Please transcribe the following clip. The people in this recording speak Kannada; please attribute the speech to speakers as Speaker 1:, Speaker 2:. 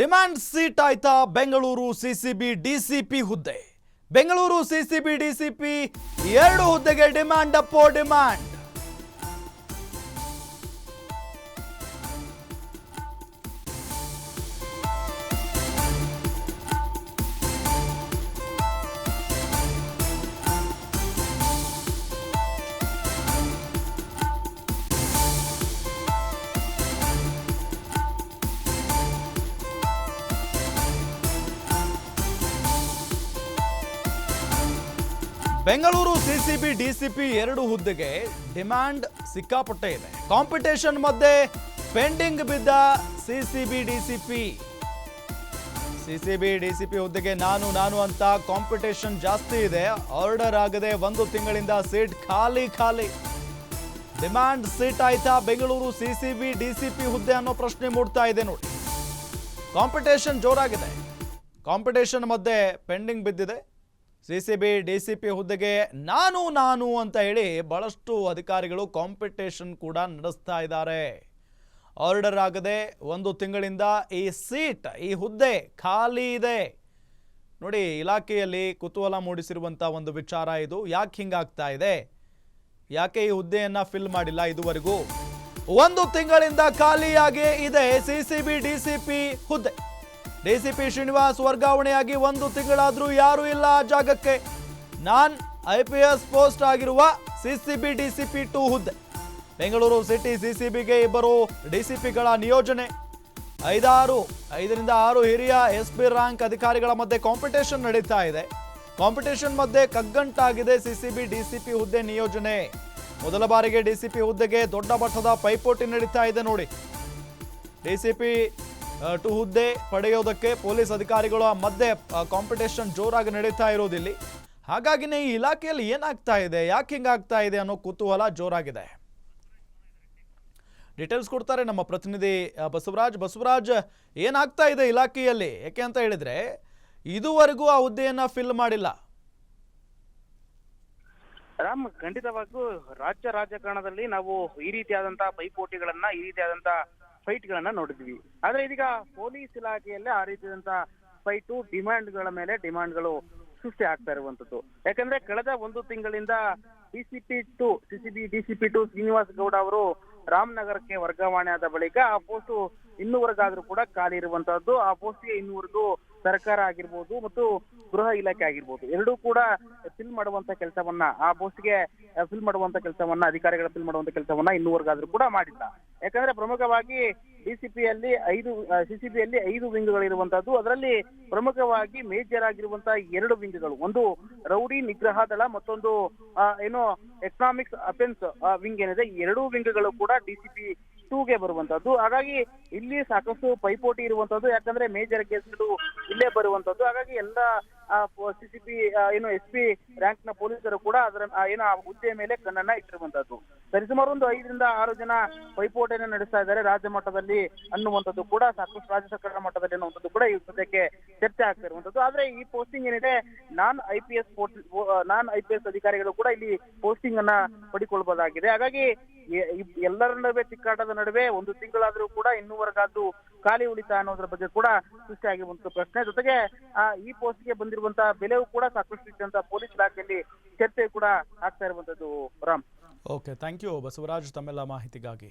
Speaker 1: ಡಿಮ್ಯಾಂಡ್ ಸೀಟ್ ಆಯ್ತಾ ಬೆಂಗಳೂರು ಸಿಸಿಬಿ ಡಿಸಿಪಿ ಹುದ್ದೆ? ಬೆಂಗಳೂರು ಸಿಸಿಬಿ ಡಿಸಿಪಿ ಎರಡು ಹುದ್ದೆಗೆ ಡಿಮ್ಯಾಂಡ್, ಅಪ್ಪೋ ಡಿಮ್ಯಾಂಡ್. ಬೆಂಗಳೂರು ಸಿಸಿಬಿ, ಡಿಸಿಪಿ ಎರಡು ಹುದ್ದೆಗೆ ಡಿಮ್ಯಾಂಡ್ ಸಿಕ್ಕಾಪಟ್ಟೆ ಇದೆ. ಕಾಂಪಿಟೇಷನ್ ಮಧ್ಯೆ ಪೆಂಡಿಂಗ್ ಬಿದ್ದ ಸಿಸಿಬಿ, ಡಿಸಿಪಿ. ಸಿಸಿಬಿ, ಡಿಸಿಪಿ ಹುದ್ದೆಗೆ ನಾನು ನಾನು ಅಂತ ಕಾಂಪಿಟೇಷನ್ ಜಾಸ್ತಿ ಇದೆ. ಆರ್ಡರ್ ಆಗದೆ ಒಂದು ತಿಂಗಳಿಂದ ಸೀಟ್ ಖಾಲಿ ಖಾಲಿ. ಡಿಮ್ಯಾಂಡ್ ಸೀಟ್ ಆಯ್ತಾ ಬೆಂಗಳೂರು ಸಿಸಿಬಿ, ಡಿಸಿಪಿ ಹುದ್ದೆ ಅನ್ನೋ ಪ್ರಶ್ನೆ ಮೂಡ್ತಾ ಇದೆ ನೋಡಿ. ಕಾಂಪಿಟೇಷನ್ ಜೋರಾಗಿದೆ. ಕಾಂಪಿಟೇಷನ್ ಮಧ್ಯೆ ಪೆಂಡಿಂಗ್ ಬಿದ್ದಿದೆ. C C B D C P ಹುದ್ದೆಗೆ ನಾನು ನಾನು ಅಂತ ಹೇಳಿ ಬಹಳಷ್ಟು ಅಧಿಕಾರಿಗಳು ಕಾಂಪಿಟೇಷನ್ ಕೂಡ ನಡೆಸ್ತಾ ಇದ್ದಾರೆ. ಆರ್ಡರ್ ಆಗದೆ ಒಂದು ತಿಂಗಳಿಂದ ಈ ಸೀಟ್ ಈ ಹುದ್ದೆ ಖಾಲಿ ಇದೆ. ನೋಡಿ, ಇಲಾಖೆಯಲ್ಲಿ ಕುತೂಹಲ ಮೂಡಿಸಿರುವಂಥ ಒಂದು ವಿಚಾರ ಇದು. ಯಾಕೆ ಹಿಂಗಾಗ್ತಾ ಇದೆ? ಯಾಕೆ ಈ ಹುದ್ದೆಯನ್ನು ಫಿಲ್ ಮಾಡಿಲ್ಲ ಇದುವರೆಗೂ? ಒಂದು ತಿಂಗಳಿಂದ ಖಾಲಿಯಾಗಿ ಇದೆ ಸಿಸಿಬಿ ಡಿಸಿಪಿ ಹುದ್ದೆ. ಡಿಸಿಪಿ ಶ್ರೀನಿವಾಸ್ ವರ್ಗಾವಣೆಯಾಗಿ ಒಂದು ತಿಂಗಳಾದರೂ ಯಾರು ಇಲ್ಲ ಆ ಜಾಗಕ್ಕೆ. Non I P S post ಆಗಿರುವ ಸಿಸಿಬಿ ಡಿಸಿಪಿ ಟು ಹುದ್ದೆ. ಬೆಂಗಳೂರು ಸಿಟಿ ಸಿಸಿಬಿಗೆ ಇಬ್ಬರು ಡಿಸಿಪಿಗಳ ನಿಯೋಜನೆ. ಐದಾರು, ಐದರಿಂದ ಆರು ಹಿರಿಯ ಎಸ್ ಪಿ ರ್ಯಾಂಕ್ ಅಧಿಕಾರಿಗಳ ಮಧ್ಯೆ ಕಾಂಪಿಟೇಷನ್ ನಡೀತಾ ಇದೆ. ಕಾಂಪಿಟೇಷನ್ ಮಧ್ಯೆ ಕಗ್ಗಂಟಾಗಿದೆ ಸಿಸಿಬಿ ಡಿಸಿಪಿ ಹುದ್ದೆ ನಿಯೋಜನೆ. ಮೊದಲ ಬಾರಿಗೆ ಡಿಸಿಪಿ ಹುದ್ದೆಗೆ ದೊಡ್ಡ ಮಟ್ಟದ ಪೈಪೋಟಿ ನಡೀತಾ ಇದೆ ನೋಡಿ. ಡಿಸಿಪಿ ಟು ಹುದ್ದೆ ಪಡೆಯೋದಕ್ಕೆ ಪೊಲೀಸ್ ಅಧಿಕಾರಿಗಳ ಮಧ್ಯೆ ಕಾಂಪಿಟೇಷನ್ ಜೋರಾಗಿ ನಡೀತಾ ಇರೋದಿಲ್ಲಿ. ಹಾಗಾಗಿನೇ ಈ ಇಲಾಖೆಯಲ್ಲಿ ಏನಾಗ್ತಾ ಇದೆ, ಯಾಕೆ ಹಿಂಗಾಗ್ತಾ ಇದೆ ಅನ್ನೋ ಕುತೂಹಲ ಜೋರಾಗಿದೆ. ಡೀಟೇಲ್ಸ್ ಕೊಡ್ತಾರೆ ನಮ್ಮ ಪ್ರತಿನಿಧಿ ಬಸವರಾಜ್. ಬಸವರಾಜ್, ಏನಾಗ್ತಾ ಇದೆ ಇಲಾಖೆಯಲ್ಲಿ? ಯಾಕೆ ಅಂತ ಹೇಳಿದ್ರೆ, ಇದುವರೆಗೂ ಆ ಹುದ್ದೆಯನ್ನ ಫಿಲ್ ಮಾಡಿಲ್ಲ.
Speaker 2: ರಾಮ್ ಖಂಡಿತವಾಗೂ ರಾಜ್ಯ ರಾಜಕಾರಣದಲ್ಲಿ ನಾವು ಈ ರೀತಿಯಾದಂತಹ ಪೈಪೋಟಿಗಳನ್ನ, ಈ ರೀತಿಯಾದಂತಹ ಫೈಟ್ ಗಳನ್ನ ನೋಡಿದ್ವಿ. ಆದ್ರೆ ಇದೀಗ ಪೊಲೀಸ್ ಇಲಾಖೆಯಲ್ಲೇ ಆ ರೀತಿಯಾದಂತಹ ಫೈಟು ಡಿಮ್ಯಾಂಡ್ಗಳ ಮೇಲೆ ಡಿಮ್ಯಾಂಡ್ಗಳು ಸೃಷ್ಟಿ ಆಗ್ತಾ ಇರುವಂತದ್ದು ಯಾಕಂದ್ರೆ ಕಳೆದ ಒಂದು ತಿಂಗಳಿಂದ DCP two CCB DCP two Srinivas Gowda ಅವರು ರಾಮನಗರಕ್ಕೆ ವರ್ಗಾವಣೆ ಆದ ಬಳಿಕ ಆ ಪೋಸ್ಟ್ ಇನ್ನೂವರೆಗಾದ್ರೂ ಕೂಡ ಖಾಲಿ ಇರುವಂತಹದ್ದು. ಆ ಪೋಸ್ಟ್ಗೆ ಇನ್ನೂವರೆಗೂ ಸರ್ಕಾರ ಆಗಿರ್ಬೋದು ಮತ್ತು ಗೃಹ ಇಲಾಖೆ ಆಗಿರ್ಬೋದು. ಎರಡೂ ಕೂಡ ಫಿಲ್ ಮಾಡುವಂತ ಕೆಲಸವನ್ನ, ಆ ಪೋಸ್ಟ್ಗೆ ಫಿಲ್ ಮಾಡುವಂತ ಕೆಲಸವನ್ನ, ಅಧಿಕಾರಿಗಳ ಫಿಲ್ ಮಾಡುವಂತ ಕೆಲಸವನ್ನ ಇನ್ನೂವರೆಗಾದ್ರೂ ಕೂಡ ಮಾಡಿಲ್ಲ. ಯಾಕಂದ್ರೆ ಪ್ರಮುಖವಾಗಿ ಡಿಸಿಪಿಯಲ್ಲಿ ಐದು ಸಿಸಿಬಿಯಲ್ಲಿ ಐದು ವಿಂಗ್ಗಳಿರುವಂತಹದ್ದು ಅದರಲ್ಲಿ ಪ್ರಮುಖವಾಗಿ ಮೇಜರ್ ಆಗಿರುವಂತಹ ಎರಡು ವಿಂಗ್ಗಳು ಒಂದು ರೌಡಿ ನಿಗ್ರಹ ದಳ, ಮತ್ತೊಂದು ಏನು ಎಕನಾಮಿಕ್ಸ್ ಅಫೆನ್ಸ್ ವಿಂಗ್ ಏನಿದೆ. ಎರಡೂ ವಿಂಗ್ಗಳು ಕೂಡ ಡಿಸಿಪಿ ಟೂಗೆ ಬರುವಂತದ್ದು. ಹಾಗಾಗಿ ಇಲ್ಲಿ ಸಾಕಷ್ಟು ಪೈಪೋಟಿ ಇರುವಂತದ್ದು. ಯಾಕಂದ್ರೆ ಮೇಜರ್ ಕೇಸ್ಗಳು ಇಲ್ಲೇ ಬರುವಂತದ್ದು. ಹಾಗಾಗಿ ಎಲ್ಲ ಸಿಸಿಬಿ ಏನು ಎಸ್ ಪಿ ರ್ಯಾಂಕ್ನ ಪೊಲೀಸರು ಕೂಡ ಅದರ ಏನು, ಆ ಹುದ್ದೆಯ ಮೇಲೆ ಕಣ್ಣನ್ನ ಇಟ್ಟಿರುವಂತದ್ದು ಸರಿಸುಮಾರು ಒಂದು ಐದರಿಂದ ಆರು ಜನ ಪೈಪೋಟಿಯನ್ನು ನಡೆಸ್ತಾ ಇದ್ದಾರೆ. ರಾಜ್ಯ ಮಟ್ಟದಲ್ಲಿ ಅನ್ನುವಂಥದ್ದು ಕೂಡ ಸಾಕಷ್ಟು ರಾಜ್ಯ ಸರ್ಕಾರ ಮಟ್ಟದಲ್ಲಿ ಅನ್ನುವಂಥದ್ದು ಕೂಡ ಈ ಸದ್ಯಕ್ಕೆ ಚರ್ಚೆ ಆಗ್ತಾ ಇರುವಂತದ್ದು ಆದ್ರೆ ಈ ಪೋಸ್ಟಿಂಗ್ ಏನಿದೆ, non I P S non I P ಅಧಿಕಾರಿಗಳು ಕೂಡ ಇಲ್ಲಿ ಪೋಸ್ಟಿಂಗ್ ಅನ್ನ ಪಡಿಕೊಳ್ಬಹುದಾಗಿದೆ ಹಾಗಾಗಿ ಎಲ್ಲರ ನಡುವೆ, ತಿಕ್ಕಾಟದ ನಡುವೆ, ಒಂದು ತಿಂಗಳಾದ್ರೂ ಕೂಡ ಇನ್ನೂವರೆಗಾದ್ರೂ ಖಾಲಿ ಉಳಿತಾ ಅನ್ನೋದ್ರ ಬಗ್ಗೆ ಕೂಡ ಸೃಷ್ಟಿ ಆಗಿರುವಂತ ಪ್ರಶ್ನೆ. ಜೊತೆಗೆ ಈ ಪೋಸ್ಟ್ಗೆ ಬಂದಿರುವಂತಹ ಬೆಲೆಯೂ ಕೂಡ ಸಾಕಷ್ಟು ಇದ್ದಂತ ಪೊಲೀಸ್ ಇಲಾಖೆಯಲ್ಲಿ ಚರ್ಚೆ ಕೂಡ ಆಗ್ತಾ ಇರುವಂತದ್ದು Ram.
Speaker 1: Okay thank you Basavaraj, ತಮ್ಮೆಲ್ಲ ಮಾಹಿತಿಗಾಗಿ.